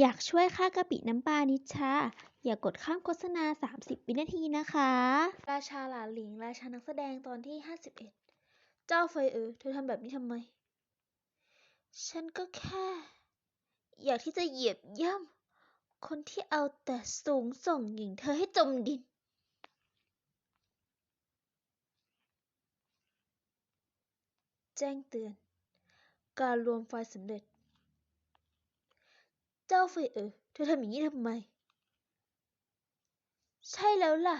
อยากช่วยค่ากะปิน้ำปลานิชชา อย่ากดข้ามโฆษณา 30 วินาทีนะคะ ราชาหลาหลิง ราชานักแสดงตอนที่ 51 เจ้าเฟยเออเธอทำแบบนี้ทำไม ฉันก็แค่ อยากที่จะเหยียบย่ำคนที่เอาแต่สูงส่งหญิงเธอให้จมดินแจ้งเตือน การรวมไฟล์สำเร็จ เจ้าเฟยเอ๋อเธอทำอย่างนี้ทำไม ใช่แล้วล่ะ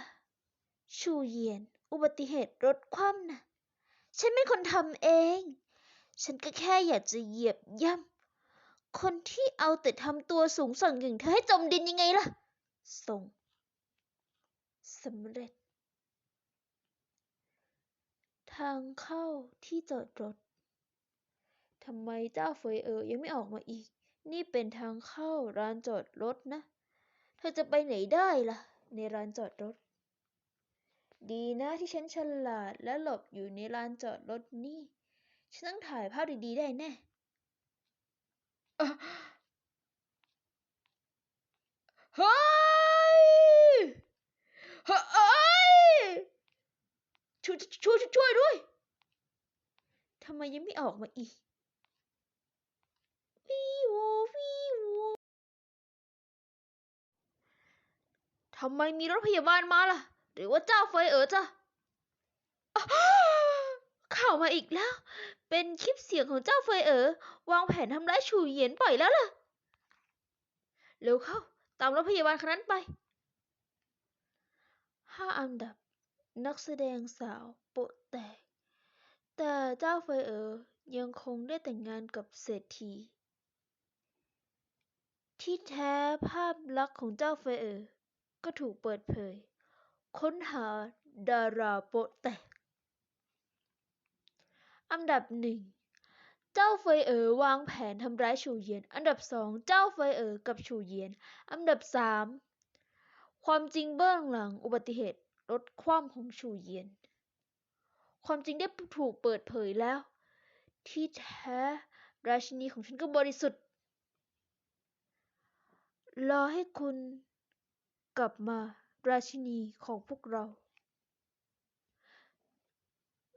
ชูเยียน อุบัติเหตุรถคว่ำน่ะฉันเป็นคนทำเอง ฉันก็แค่อยากจะเหยียบย่ำคนที่เอาแต่ทำตัวสูงส่งอย่างเธอให้จมดินยังไงล่ะ ส่งสำเร็จ ทางเข้าที่จอดรถทำไมเจ้าเฟยเอ๋อยังไม่ออกมาอีก นี่เป็นทางเข้าร้านจอดรถนะ เธอจะไปไหนได้ล่ะ ในร้านจอดรถ ดีนะที่ฉันฉลาดและหลบอยู่ในลานจอดรถนี่ ฉันต้องถ่ายภาพดีๆได้แน่อะเฮ้ยเฮ้ยช่วยช่วยช่วยด้วยทำไมยังไม่ออกมาอีก วีววีโวทำไมมีรถพยาบาลมาล่ะ หรือว่าเจ้าเฟยเอ๋อจะอ้าวข่าวมาอีกแล้ว เป็นคลิปเสียงของเจ้าเฟยเอ๋อวางแผนทำร้ายชูเหยียนปล่อยแล้วล่ะ เร็วเข้า ตามรถพยาบาลคันนั้นไปห้าอันดับ นักแสดงสาวโปะแตก แต่เจ้าเฟยเอ๋อยังคงได้แต่งงานกับเศรษฐี ที่แท้ภาพลักษณ์ของเจ้าเฟยเอ๋อก็ถูกเปิดเผย ค้นหาดาราโปะแตก อันดับหนึ่งเจ้าเฟยเอ๋อวางแผนทำร้ายชูเยียน อันดับสองเจ้าเฟยเอ๋อกับชูเยียน อันดับสามความจริงเบื้องหลังอุบัติเหตุรถคว่ำของชูเยียน ความจริงได้ถูกเปิดเผยแล้ว ที่แท้ราชินีของฉันก็บริสุทธิ์ รอให้คุณกลับมาราชินีของพวกเรา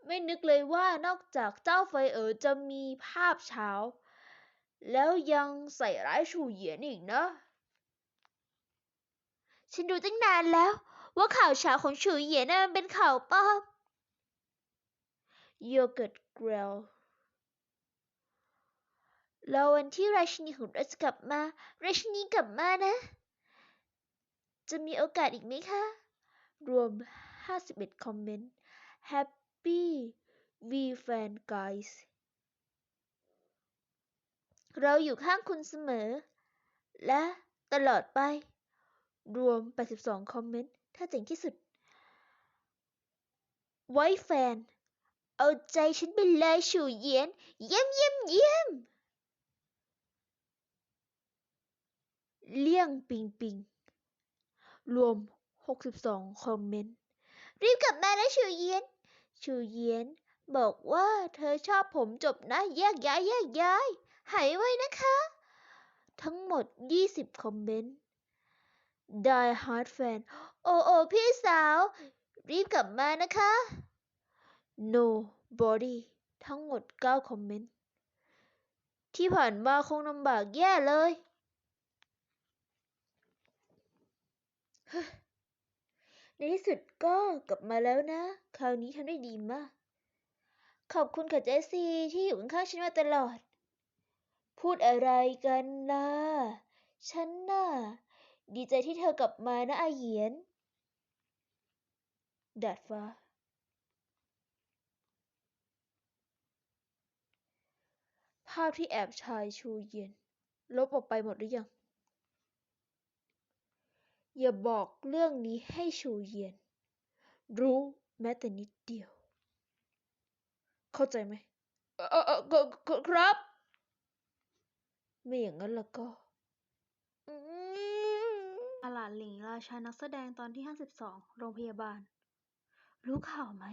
ไม่นึกเลยว่านอกจากเจ้าเฟเอ๋อจะมีภาพเช้า แล้วยังใส่ร้ายชูเหยียนอีกนะ ฉันดูตั้งนานแล้วว่าข่าวเช้าของชูเหยียนน่ะมันเป็นข่าวปลอมโยเกิร์ตเกรล แล้ววันที่ราชินีของเราจะกลับมา ราชินีกลับมานะ จะมีโอกาสอีกไหมคะ รวม 51 คอมเมนต์ Happy V Fan Guys เราอยู่ข้างคุณเสมอ และตลอดไป รวม 82 คอมเมนต์ ถ้าเจ๋งที่สุด ไว้แฟน เอาใจฉันไปเลยชูเยียน เยี่ยมเยี่ยมเยี่ยม เลี่ยงปิงปิง รวม 62 คอมเมนต์ รีบกลับมานะชูเยียน ชูเยียนบอกว่าเธอชอบผมจบนะแยกย้ายแยกย้ายหายไว้นะคะ ทั้งหมด 20 คอมเมนต์ Die Hard Fan โอ้โอพี่สาว รีบกลับมานะคะ No Body ทั้งหมด 9 คอมเมนต์ ที่ผ่านมาคงลำบากแย่เลย ในที่สุดก็กลับมาแล้วนะ คราวนี้ทำได้ดีมาก ขอบคุณค่ะเจสซี่ที่อยู่ข้างๆฉันมาตลอด พูดอะไรกันล่ะ ฉันน่ะ ดีใจที่เธอกลับมานะอาเหยียน ดาดฟ้า ภาพที่แอบชายชูเย็น ลบออกไปหมดหรือยัง อย่าบอกเรื่องนี้ให้ชูเยียน รู้แม้แต่นิดเดียว เข้าใจไหมเออเออเออก็ก็ครับ ไม่อย่างนั้นแล้วก็อืมอาหลานหลิงราชานักแสดงตอนที่ 52 โรงพยาบาล รู้ข่าวไหม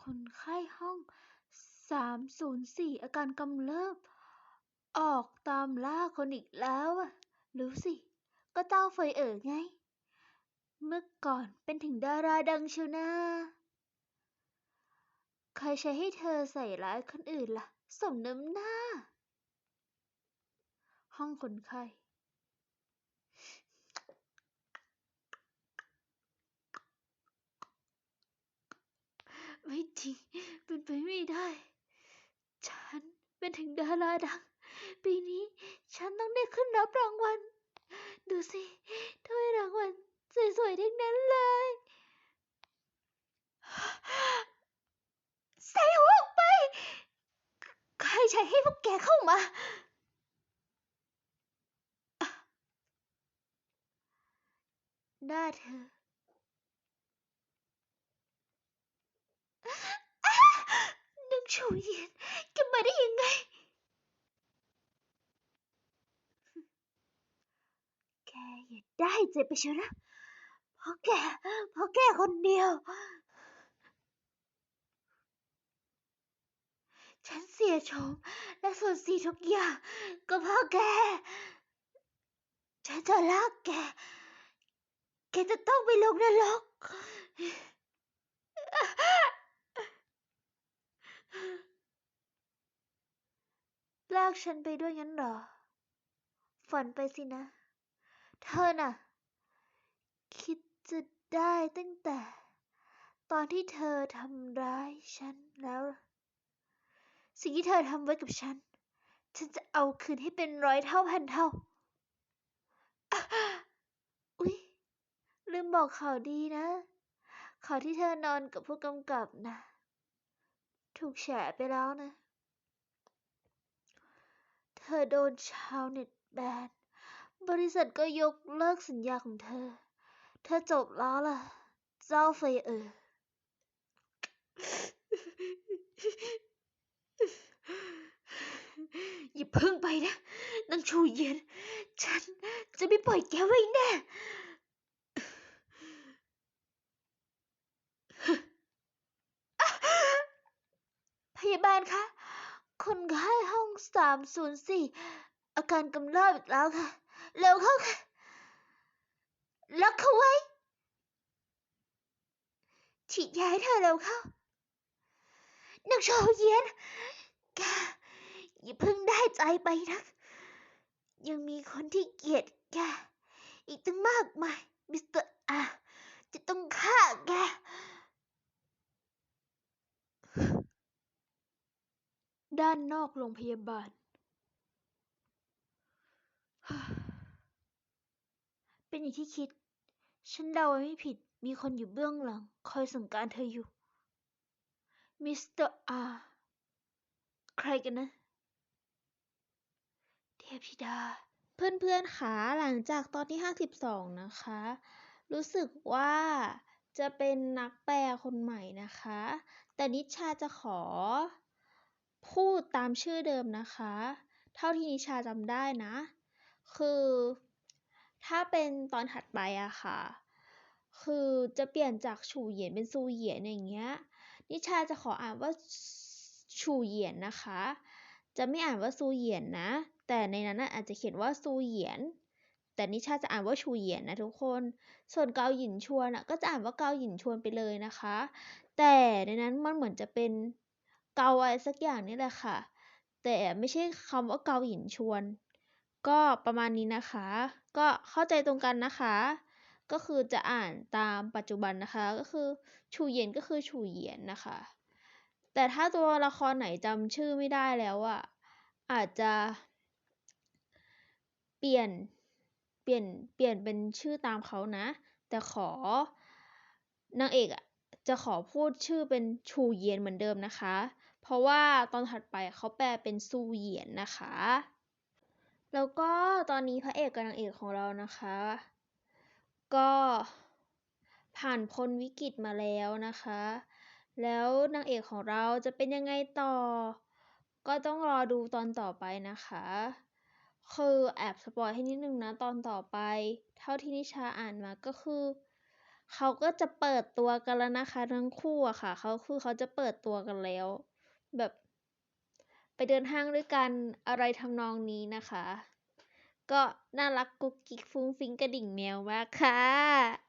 คนไข้ห้อง 304 อาการกำเริบ ออกตามล่าคนอีกแล้วอะรู้สิ ก็เจ้าเฟยเอ๋อไง เมื่อก่อนเป็นถึงดาราดังเชียวนะใครใช้ให้เธอใส่ร้ายคนอื่นล่ะ สมน้ำหน้า ห้องคนไข้ไม่จริง เป็นไปไม่ได้ ฉันเป็นถึงดาราดัง ปีนี้ฉันต้องได้ขึ้นรับรางวัล ดูสิถ้วยรางวัล สวยๆทั้งนั้นเลยใส่หัวออกไปใครใช้ให้พวกแกเข้ามา หน้าเธอนางชูเยียนแกมาได้ยังไง แกอย่าได้เจ็บไปเชียวนะ ราะแกเพราะแกคนเดียว ฉันเสียโฉมและสูญเสียทุกอย่างก็เพราะแก ฉันจะลากแก แกจะต้องไปลงนรกลากฉันไปด้วยงั้นเหรอ ฝันไปสินะ เธอน่ะ คิด จะได้ตั้งแต่ ตอนที่เธอทำร้ายฉันแล้ว สิ่งที่เธอทำไว้กับฉัน ฉันจะเอาคืนให้เป็นร้อยเท่าพันเท่า อุ๊ย ลืมบอกข่าวดีนะ ข่าวที่เธอนอนกับผู้กำกับนะ ถูกแฉไปแล้วนะ เธอโดนชาวเน็ตแบนบริษัทก็ยกเลิกสัญญาของเธอ เธอจบแล้วล่ะ เจ้าเฟยเออ อย่าเพิ่งไปนะนางชูเย็น ฉันจะไม่ปล่อยแกไว้แน่พยาบาลคะ คนไข้ห้องสามศูนย์สี่อาการกำเริบอีกแล้วค่ะ เร็วเข้าค่ะ ล็อกเขาไว้ ฉีดยาให้เธอเร็วเข้านางโชเย็นแกอย่าเพิ่งได้ใจไปนะยังมีคนที่เกลียดแก อีกตั้งมากมาย มิสเตอร์อาจะต้องฆ่าแก ด้านนอกโรงพยาบาล เป็นอย่างที่คิด ฉันเดาไว้ไม่ผิด มีคนอยู่เบื้องหลัง คอยสั่งการเธออยู่ มิสเตอร์อา ใครกันนะ เทพธิดา เพื่อนๆคะหลังจากตอนที่ 52 นะคะ รู้สึกว่าจะเป็นนักแปลคนใหม่นะคะ แต่นิชาจะขอ พูดตามชื่อเดิมนะคะ เท่าที่นิชาจำได้นะ คือ ถ้าเป็นตอนถัดไปอะค่ะ คือจะเปลี่ยนจากฉูเหยียนเป็นซูเหยียนอย่างเงี้ย นิชาจะขออ่านว่าฉูเหยียนนะคะ จะไม่อ่านว่าซูเหยียนนะ แต่ในนั้นอาจจะเขียนว่าซูเหยียน แต่นิชาจะอ่านว่าชูเหยียนนะทุกคน ส่วนเกาหยินชวนก็จะอ่านว่าเกาหยินชวนไปเลยนะคะ แต่ในนั้นมันเหมือนจะเป็นเกาอะไรสักอย่างนี่แหละค่ะ แต่ไม่ใช่คำว่าเกาหยินชวน ก็ประมาณนี้นะคะ ก็เข้าใจตรงกันนะคะ ก็คือจะอ่านตามปัจจุบันนะคะ ก็คือชูเยียนก็คือชูเยียนนะคะ แต่ถ้าตัวละครไหนจำชื่อไม่ได้แล้วอะอาจจะเปลี่ยนเปลี่ยนเปลี่ยนเป็นชื่อตามเขานะ แต่ขอนางเอกอะจะขอพูดชื่อเป็นชูเยียนเหมือนเดิมนะคะ เพราะว่าตอนถัดไปเขาแปลเป็นซูเยียนนะคะ แล้วก็ตอนนี้พระเอกกับนางเอกของเรานะคะ ก็ผ่านพ้นวิกฤตมาแล้วนะคะ แล้วนางเอกของเราจะเป็นยังไงต่อ ก็ต้องรอดูตอนต่อไปนะคะ คือแอบสปอยให้นิดนึงนะตอนต่อไป เท่าที่นิชาอ่านมาก็คือ เขาก็จะเปิดตัวกันแล้วนะคะทั้งคู่อะค่ะเขาคือเขาจะเปิดตัวกันแล้ว แบบ ไปเดินห้างด้วยกันอะไรทำนองนี้นะคะ ก็น่ารักกุ๊กกิ๊กฟุ้งฟิ้งกระดิ่งแมวมากค่ะ